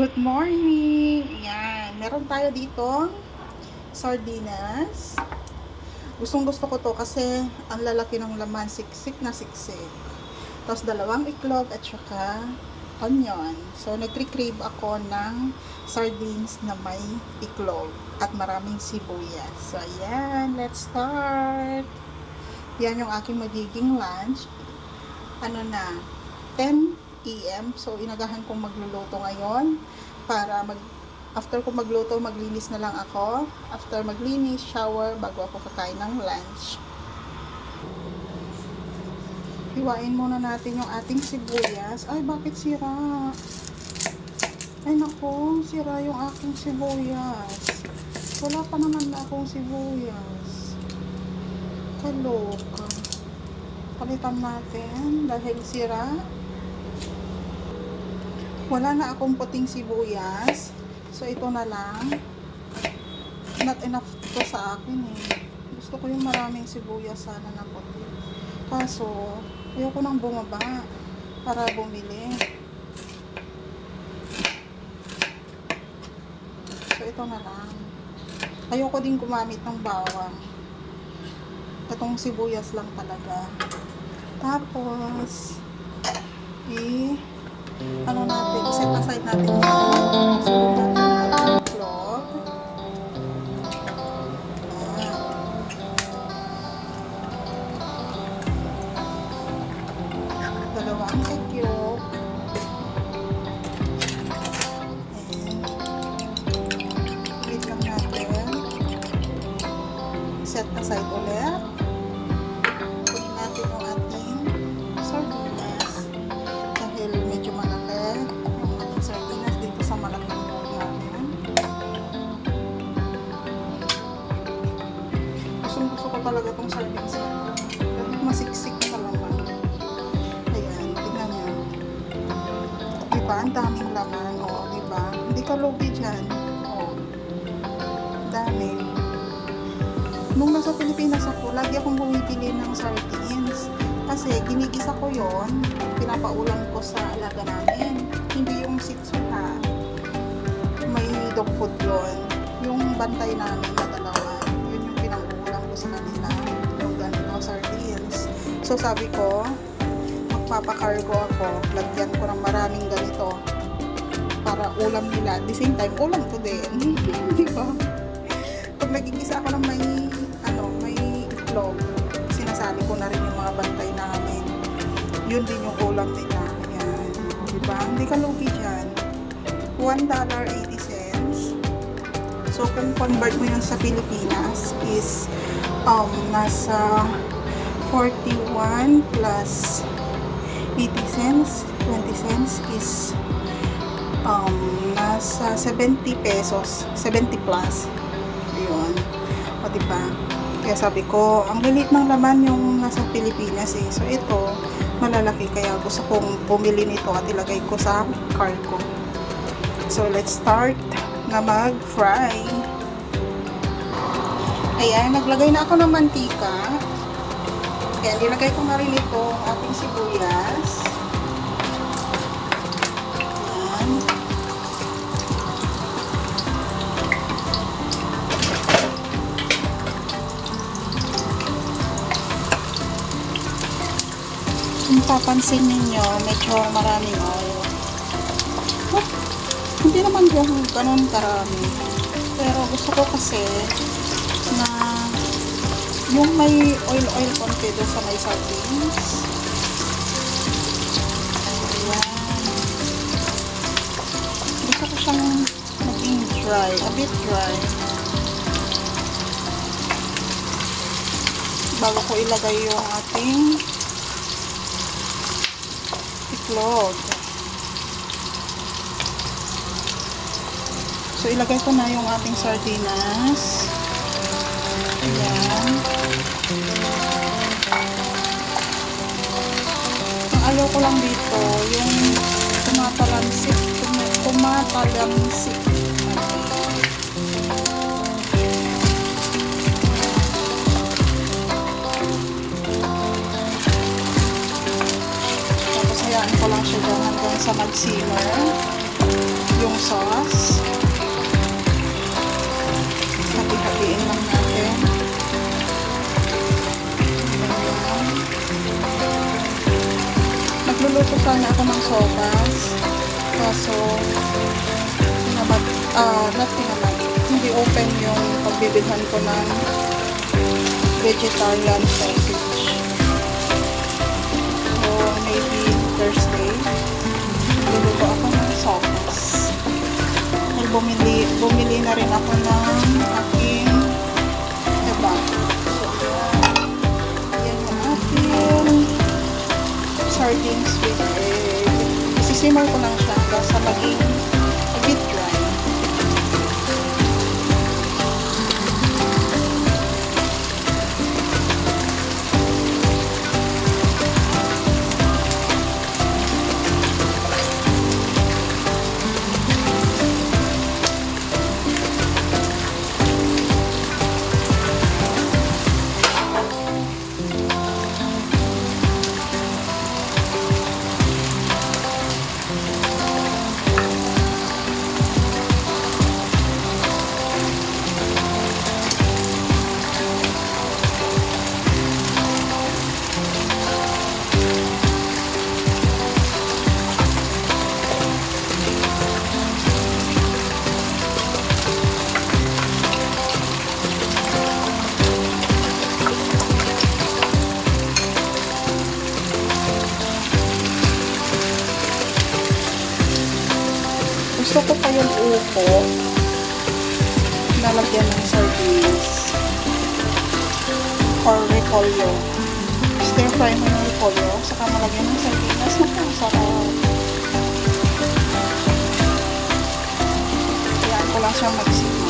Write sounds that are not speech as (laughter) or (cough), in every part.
Good morning! Yan. Meron tayo dito sardinas. Gustong gusto ko to kasi ang lalaki ng laman, siksik na siksik. Tapos dalawang iklog at saka onion. So, nagre-crave ako ng sardines na may iklog at maraming sibuyas. So, ayan. Let's start! Yan yung aking magiging lunch. Ano na, 10 a.m. So, inagahan kong magluluto ngayon para mag after ko magluto, maglinis na lang ako. After maglinis, shower, bago ako kakain ng lunch. Hiwain muna natin yung ating sibuyas. Ay, bakit sira? Ay, naku, sira yung aking sibuyas. Wala pa naman na akong sibuyas. Kaloka. Palitan natin dahil sira. Wala na akong puting sibuyas. So, ito na lang. Not enough to sa akin eh. Gusto ko yung maraming sibuyas sana na puti. Kaso, ayoko nang bumaba para bumili. So, ito na lang. Ayoko din gumamit ng bawang. Itong sibuyas lang talaga. Tapos, eh, ano natin, set aside natin yung nasa ako, lagi akong bumibili ng sardines. Kasi ginigisa ko yon pinapaulam ko sa alaga namin. Hindi yung sitsuha. May dog food yon Yung bantay namin na dalawa, yun yung pinangulam ko sa kanila. Yung ganito, sardines. So sabi ko, magpapakargo ako, lagyan ko ng maraming ganito para ulam nila. At the same time, ulam ko din. (laughs) Di ba? Pag nagigisa ako ng may itlog, sinasali ko na rin yung mga bantay namin. Yun din yung ulam nila. Ayan. Diba? Hindi ka lugi dyan. $1.80. So, kung convert mo yun sa Pilipinas is um, nasa 41 plus 80 cents, 20 cents is um, nasa 70 pesos, 70 plus. Ayun. O, diba? Kaya sabi ko, ang lilit ng laman yung nasa Pilipinas eh. So, ito, malalaki. Kaya gusto kong bumili nito at ilagay ko sa cart ko. So, let's start na mag-fry. Ayan, naglagay na ako ng mantika. Ayan, nilagay ko na rin ito ating sibuyas. Ayan. Kung papansin ninyo, medyo maraming oil. Oh, hindi naman ganun, ganun karami. Pero gusto ko kasi na yung may oil-oil konti doon sa may sardines. Ayan. Gusto ko siyang maging dry, a bit dry. Bago ko ilagay yung ating itlog. So, ilagay ko na yung ating sardinas. Ayan. Ang ayaw ko lang dito, yung tumatalamsik, tum- tumatalamsik. Siya sa mag-simmer. yung sauce. Hati-hatiin lang natin. Nagluluto sana ako ng sopas. Kaso, pinamad, ah, not pinamad. Hindi open yung pagbibilhan ko ng vegetarian sausage. Sopas. Dahil bumili, bumili na rin ako ng aking diba? So, yan. Yung aking sardines with egg. Isisimmer ko lang siya hanggang sa maging upo nalagyan ng sardines or repolyo. Stir fry mo yung repolyo, saka malagyan ng sardinas. Naku, sarap. Kayaan ko lang siyang magsimay.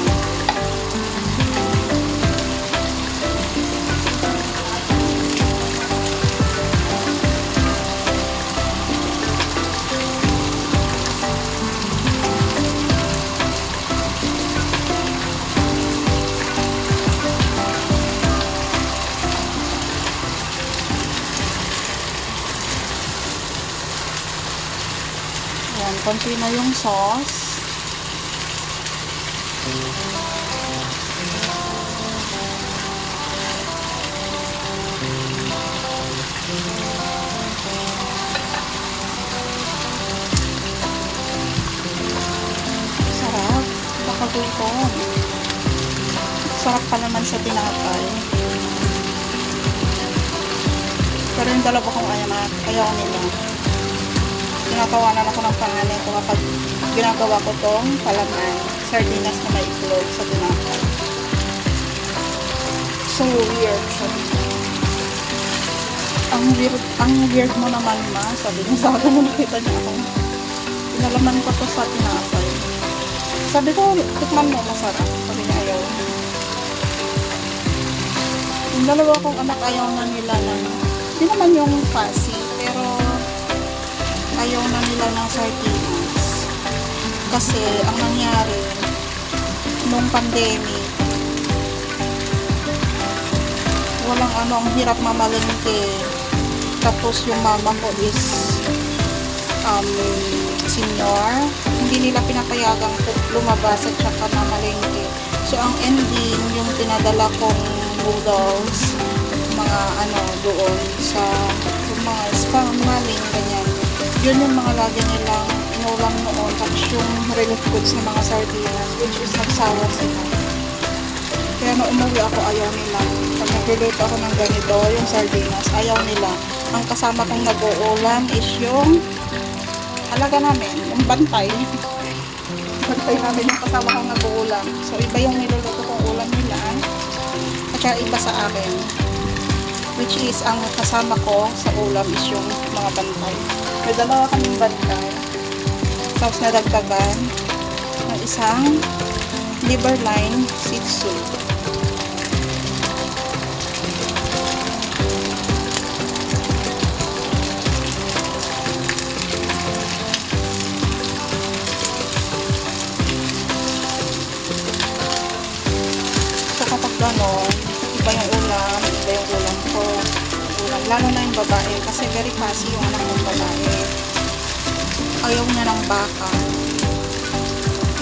Konti na yung sauce. Sarap. Nakagutom. Sarap pa naman sa tinapay. Pero yung dalawa kong ayaw, ayaw nila tinatawanan ako ng panganay ko kapag ginagawa ko tong palaman sardinas na may itlog sa tinapay. So weird, sabi niya. Ang weird, ang weird mo naman ma, sabi niya sa akin nung nakita niya ako. Pinalaman ko to sa tinapay. Sabi ko, tikman mo, masarap. Sabi niya, ayaw. Yung dalawa kong anak ayaw na nila ng, hindi naman yung fussy, pero ayaw na nila ng sardinas. Kasi ang nangyari, nung pandemic, walang ano, ang hirap mamalengke. Tapos yung mama ko is um, senior. Hindi nila pinapayagang lumabas at saka mamalengke. So ang ending, yung pinadala kong noodles, mga ano, doon sa mga spam maling, ganyan yun yung mga lagi nilang inulam noon. Tapos yung relief goods ng mga sardinas which is nagsawa sila. Kaya nung umuwi ako ayaw nila. Pag nagluluto ako ng ganito yung sardinas ayaw nila. Ang kasama kong nag-uulam is yung alaga namin yung bantay. Bantay namin yung kasama kong nag-uulam so iba yung niluluto kong ulam nila at iba sa akin which is ang kasama ko sa ulam is yung mga bantay may dalawa kaming bantay. Tapos nadagdagan ng isang liver line shih tzu. So kapag gano'n, iba yung ulam, lalo na yung babae kasi very fussy yung anak ng babae. Ayaw niya ng baka.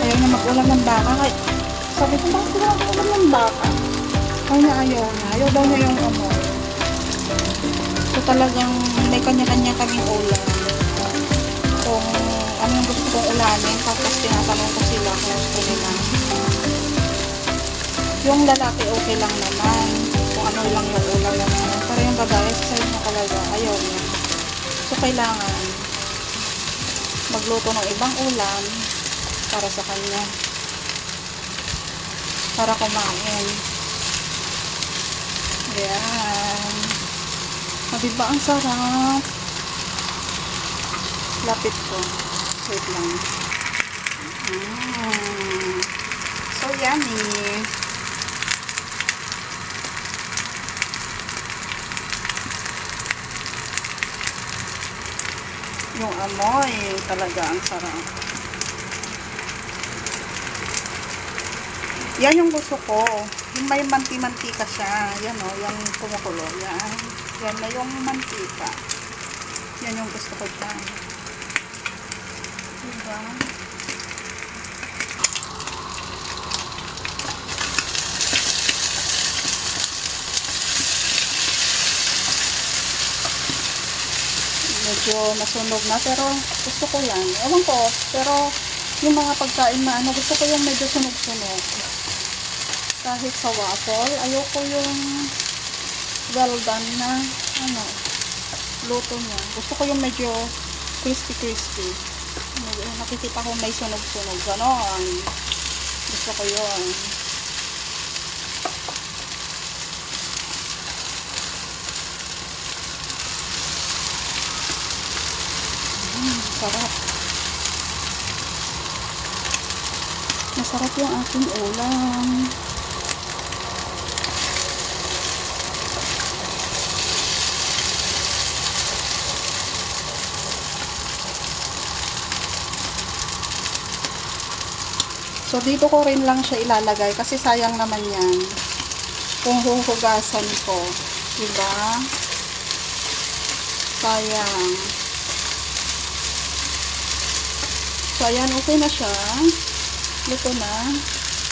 Ayaw niya mag-ulam ng baka. Kay, sabi ko, bakit wala akong ulam ng baka? Ayaw niya, ayaw niya. Ayaw daw niya yung amoy. So talagang may kanya-kanya kaming ulam. Kung anong gusto kong ulamin, tapos tinatanong ko sila kung gusto nila. Yung lalaki okay lang naman. Kung ano lang yung ulam naman. Babae, sa niya talaga, ayaw niya. So kailangan magluto ng ibang ulam para sa kanya. Para kumain. Ayan. O, diba ang sarap? Lapit ko. Wait lang. Mm. So yummy. Yung amoy, talaga ang sarap. Yan yung gusto ko. Yung may manti-mantika siya. Yan o, yung kumukulo. Yan. Yan na yung mantika. Yan yung gusto ko dyan. Diba? Medyo nasunog na pero gusto ko yan. Ewan ko pero yung mga pagkain na ano gusto ko yung medyo sunog-sunog. Kahit sa waffle ayoko yung well done na ano luto niya. Gusto ko yung medyo crispy crispy. Nakikita ko may sunog-sunog ganon. Gusto ko yun Sarap. Masarap yung aking ulam. So, dito ko rin lang siya ilalagay kasi sayang naman yan kung huhugasan ko. Diba? Sayang. So, ayan, okay na siya. Luto na.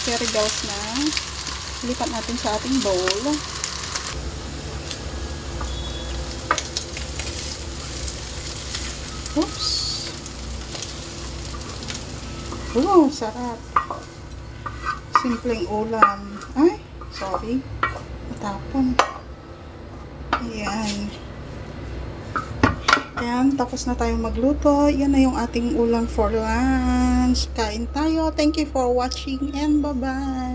Very gauss na. Lipat natin sa ating bowl. Oops. Oh, sarap. Simpleng ulam. Ay, sorry. Matapon. Ayan. Ayan, tapos na tayo magluto. Yan na yung ating ulam for lunch. Kain tayo. Thank you for watching and bye-bye.